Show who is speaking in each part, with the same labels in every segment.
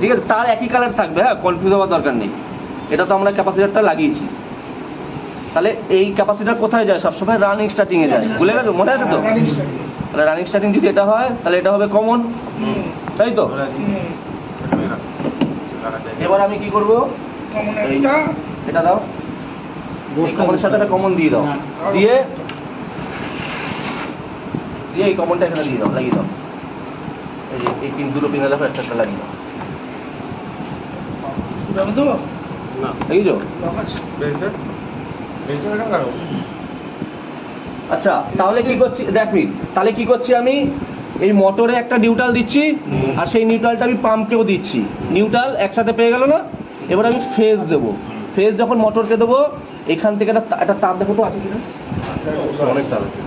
Speaker 1: ঠিক আছে তার একই কালার থাকবে হ্যাঁ কনফিউজ হওয়ার দরকার নেই। এটা তো আমরা ক্যাপাসিটারটা লাগিয়েছি। তাহলে এই ক্যাপাসিটার কোথায় যায়? সবসময় রানিং স্টার্টিংয়ে যায়। ভুলে গেছো? মনে আছে তো? তাহলে রানিং স্টার্টিং যদি এটা হয় তাহলে এটা হবে কমন তাই তো? এবার আমি কি করব?
Speaker 2: কমন
Speaker 1: এটা দাও। এই কমনের সাথে একটা কমন দিয়ে দাও। দিয়ে? দিয়ে এই কমনটা এখানে দিয়ে দাও লাগিয়ে দাও। এই যে এই পিন দুটো পিন একটা লাগিয়ে দাও। আচ্ছা তাহলে কি করছি? দেখ মিনিট তাহলে কি করছি আমি? এই মোটরে একটা নিউট্রাল দিচ্ছি আর সেই নিউট্রালটা আমি পাম্পকেও দিচ্ছি। নিউট্রাল একসাথে পেয়ে গেল না? এবার আমি ফেজ দেবো। ফেজ যখন মোটরকে দেবো এখান থেকে একটা একটা তার দেখো তো আছে কিনা?
Speaker 3: অনেক তার আছে।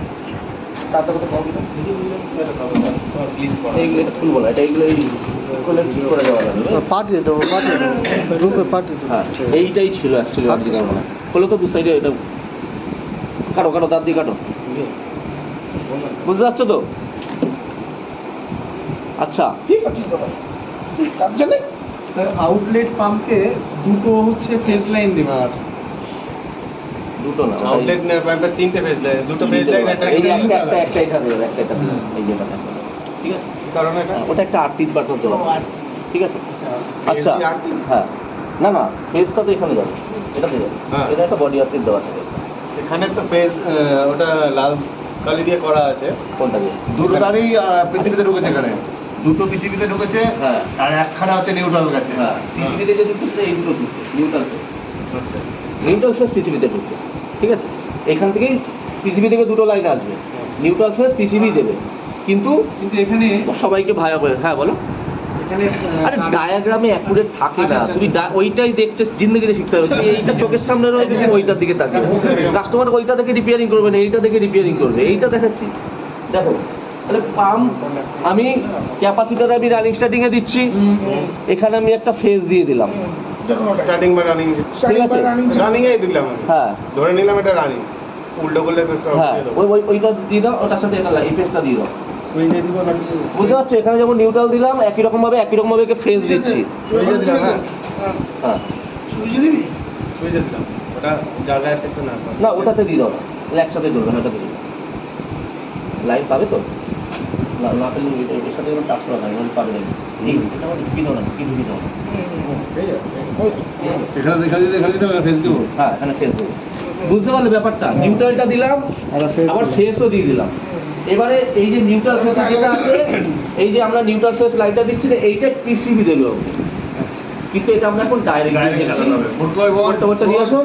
Speaker 1: দেওয়া
Speaker 3: পাঠিয়ে দেবো পাঠিয়ে দেবো। গ্রুপে পাঠিয়ে দেবো।
Speaker 1: হ্যাঁ এইটাই ছিল অ্যাকচুয়ালি। অরিজিনাল মানে হলো তো দু সাইডে এটা। কাটো কাটো দাঁত দিয়ে কাটো। বুঝতে পারছ তো? আচ্ছা।
Speaker 2: ঠিক আছে দাদা তার জন্য?
Speaker 4: স্যার আউটলেট পাম্পে দুটো হচ্ছে ফেজ লাইন দেওয়া আছে।
Speaker 1: দুটো না
Speaker 5: আউটলেট পাইপের তিনটে ফেজ লাইন দুটো ফেজ লাইন একটা একটা
Speaker 1: একটা একটা একটা এখানে দেবে, একটা এটা এই যে এটা। ঠিক আছে
Speaker 5: কারণ এটা?
Speaker 1: হ্যাঁ, ওটা একটা আটত্রিশ বাটন দেওয়া ঠিক আছে? আচ্ছা হ্যাঁ। না না ফেজটা তো এখানে যাবে। এটাতে যাবে।
Speaker 5: হ্যাঁ।
Speaker 1: এটা একটা বডি আটত্রিশ দেওয়া থাকে।
Speaker 5: এখানে তো ফেজ ওটা লাল কালি দিয়ে করা আছে।
Speaker 1: কোনটা দিয়ে?
Speaker 3: দুটো তারই পিসিবিতে ঢুকেছে এখানে। দুটো পিসিবিতে ঢুকেছে
Speaker 1: হ্যাঁ।
Speaker 3: আর একখানা হচ্ছে নিউট্রাল গেছে।
Speaker 1: হ্যাঁ। পিসিবিতে যে ঢুকছে এই দুটো নিউট্রাল ফেজ
Speaker 5: আচ্ছা
Speaker 1: নিউট্রাল ফেজ পিসিবিতে ঢুকবে ঠিক আছে? এখান থেকেই পিসিবি থেকে দুটো লাইন আসবে। নিউট্রাল ফেজ পিসিবি দেবে। কিন্তু
Speaker 4: কিন্তু এখানে
Speaker 1: সবাইকে ভায়া করে হ্যাঁ বলো। আরে ডায়াগ্রামে অ্যাকুরেট থাকে
Speaker 4: আচ্ছা,
Speaker 1: না।
Speaker 4: আচ্ছা,
Speaker 1: তুমি
Speaker 4: আচ্ছা।
Speaker 1: ওইটাই দেখতে জিন্দগিতে শিখতে হবে। তুমি এইটা চোখের সামনে রয়েছে তুমি ওইটার দিকে তাকিয়ে কাস্টমার ওইটা থেকে রিপেয়ারিং করবে না এইটা থেকে রিপেয়ারিং করবে। এইটা দেখাচ্ছি। দেখো তাহলে পাম্প আমি ক্যাপাসিটার আমি রানিং স্টার্টিং এ দিচ্ছি এখানে আমি একটা ফেজ দিয়ে দিলাম।
Speaker 5: স্টার্টিং বা রানিং
Speaker 2: স্টার্টিং বা রানিং
Speaker 5: রানিং এই দিলাম
Speaker 1: হ্যাঁ।
Speaker 5: ধরে নিলাম এটা রানিং উল্টো করলে
Speaker 1: হ্যাঁ। ওই ওই ওইটা দিয়ে দাও ওটার সাথে এটা এই ফেজটা দিয়ে দাও। বুঝতে পারছ? এখানে যেমন নিউট্রাল দিলাম একই রকম ভাবে একই রকম ভাবে ফেজ দিচ্ছি।
Speaker 5: হ্যাঁ।
Speaker 1: হ্যাঁ।
Speaker 2: সুইচে দিবি?
Speaker 5: সুইচে দিলাম। ওটা জায়গায় একটু না?
Speaker 1: না ওটাতে দিয়ে দাও। না একসাথে করবে না ওটাতে দাও। পাবে তো? না না পেলে এর সাথে কোনো টাচ করা যায় মানে পাবে না এটা আমার ঢুকিয়ে দাও না ঢুকিয়ে ঢুকিয়ে দাও।
Speaker 3: এখানে দেখা দিতে এখানে দিতে ফেস দেবো
Speaker 1: হ্যাঁ এখানে ফেস দেবো বুঝতে পারলে ব্যাপারটা? নিউট্রালটা দিলাম আবার ফেসও দিয়ে দিলাম। এবারে এই যে নিউট্রাল ফেস যেটা আছে এই যে আমরা নিউট্রাল ফেস লাইটটা দিচ্ছি না এইটা পিসিবি দেবে কিন্তু এটা আমরা এখন ডাইরেক্ট
Speaker 3: Direct
Speaker 1: দিচ্ছি।
Speaker 3: Vote vote?
Speaker 1: ভোটটা নিয়ে আসো?